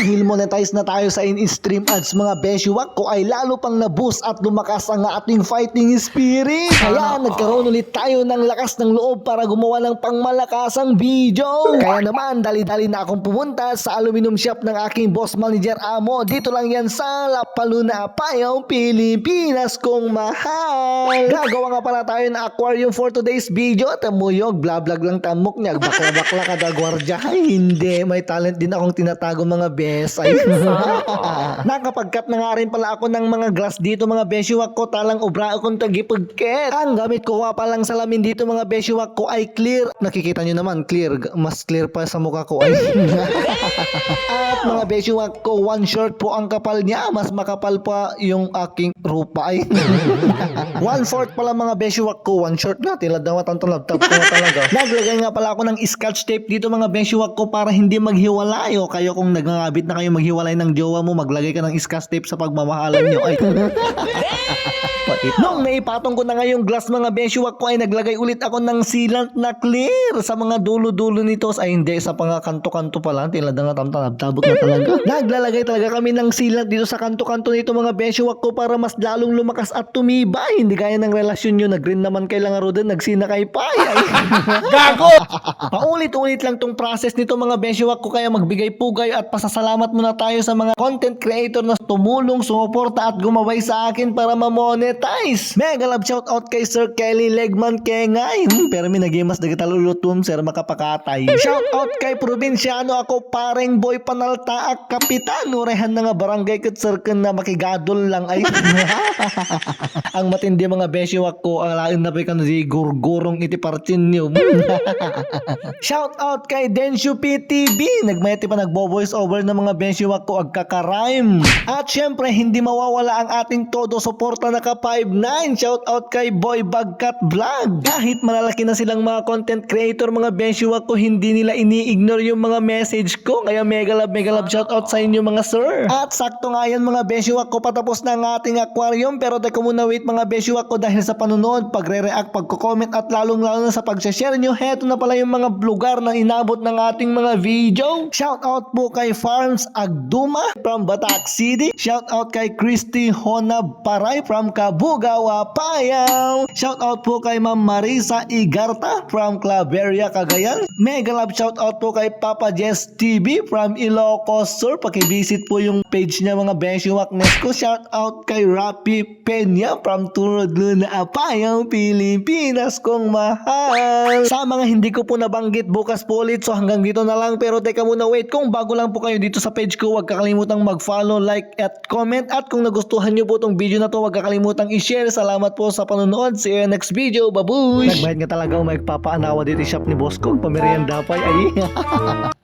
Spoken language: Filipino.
Dahil monetize na tayo sa in-stream ads mga beshiwak ko ay lalo pang na-boost at lumakas ang ating fighting spirit. Kaya nagkaroon ulit tayo ng lakas ng loob para gumawa ng pangmalakasang video. Kaya naman dali-dali na akong pumunta sa aluminum shop ng aking boss manager Amo. Dito lang yan sa La Paluna, Apayao, Pilipinas kong mahal. Gagawa nga pala tayo ng aquarium for today's video. Tamuyog, bla-vlog lang tamok niya. Bakla-bakla kada gwardya. Ay, hindi. May talent din akong tinatago mga bes. Ay, Nakapagkat na nga rin pala ako ng mga glass dito mga beshiwak ko. Talang ubra akong tagipagket. Ang gamit ko nga palang salamin dito mga beshiwak ko ay clear. Nakikita nyo naman, clear. Mas clear pa sa mukha ko. Ay. At mga beshiwak ko, one short po ang kapal niya. Mas makapal pa yung aking rupa ay. one fourth pala mga beshiwak ko, one short nga. Tila daw ang talab-tab ko na talaga. Naglagay nga pala ako ng scotch tape dito mga beshiwak ko para hindi maghiwalay. O kayo kung nagngangabit na kayo maghiwalay ng jowa mo, maglagay ka ng scotch tape sa pagmamahalan nyo. Ay. Nung naipatong ko na nga yung glass mga beshiwak ko ay naglagay ulit ako ng sealant na clear sa mga dulo-dulo nito. Ay hindi, sa mga kanto-kanto pa lang. Tila nga tamtanab-tabot na talaga. Naglalagay talaga kami ng sealant dito sa kanto-kanto nito mga beshiwak ko para mas lalong lumakas at tumibay. Hindi gaya ng relasyon nyo. Nag-green naman kailangan ro din. Nagsinakay pa. Ay. Gago! Paulit-ulit lang tong process nito mga beshiwak ko kaya magbigay pugay at pasasalamat muna tayo sa mga content creator na tumulong, sumuporta at gumabay sa akin para ma-monetize. Mega love shout out kay Sir Kelly Legman Kengay. Hmm, pero may nagimas na kita lulutum sir makapakatay. Shout out kay probinsyano ako pareng boy panalta at kapitan. Urehan na nga barangay kat sir ken na makigadol lang ay. ang matindi mga beshiwak ko ang lain na pa di gurgurong iti partin niyo. Shout out kay Denshu PTV. Nagmayati pa nagbo-voice over ng mga benchiwak ko agkakarime. At syempre, hindi mawawala ang ating todo suporta na ka 5'9". Shout out kay Boy Bagkat Vlog. Kahit malalaki na silang mga content creator, mga benchiwak ko, hindi nila ini-ignore yung mga message ko. Kaya mega love, mega love shout out sa inyo mga sir. At sakto nga yan mga benchiwak ko, patapos na ang ating aquarium. Pero teka muna wait mga benchiwak ko dahil sa panonood, pagre-react, pagko-comment at lalong-lalo na sa pag-share nyo, heto na pala yung mga lugar na inabot ng ating mga video. Shout out po kay Farms Agduma from Batak City. Shout out kay Christy Honab Paray from Kabugawa, Payao. Shout out po kay Ma'am Marisa Igarta from Claveria, Cagayan. Mega love shout out po kay Papa Jess TV from Ilocos Sur. Pakivisit po yung page niya mga Beshiwak Nesco. Shout out kay Rapi Peña from Turod Luna, Apayao, Pilipinas kong mahal. Sa mga hindi ko po nabanggit bukas po ulit so hanggang dito na lang pero teka muna wait kung bago lang po kayo dito sa page ko huwag kakalimutang mag-follow, like at comment at kung nagustuhan nyo po tong video na to huwag kakalimutang i-share. Salamat po sa panonood. See you next video. Babush! Nagbayad nga talaga o magpapaanawa dito shop ni Boss ko. Pamerienda pa ay.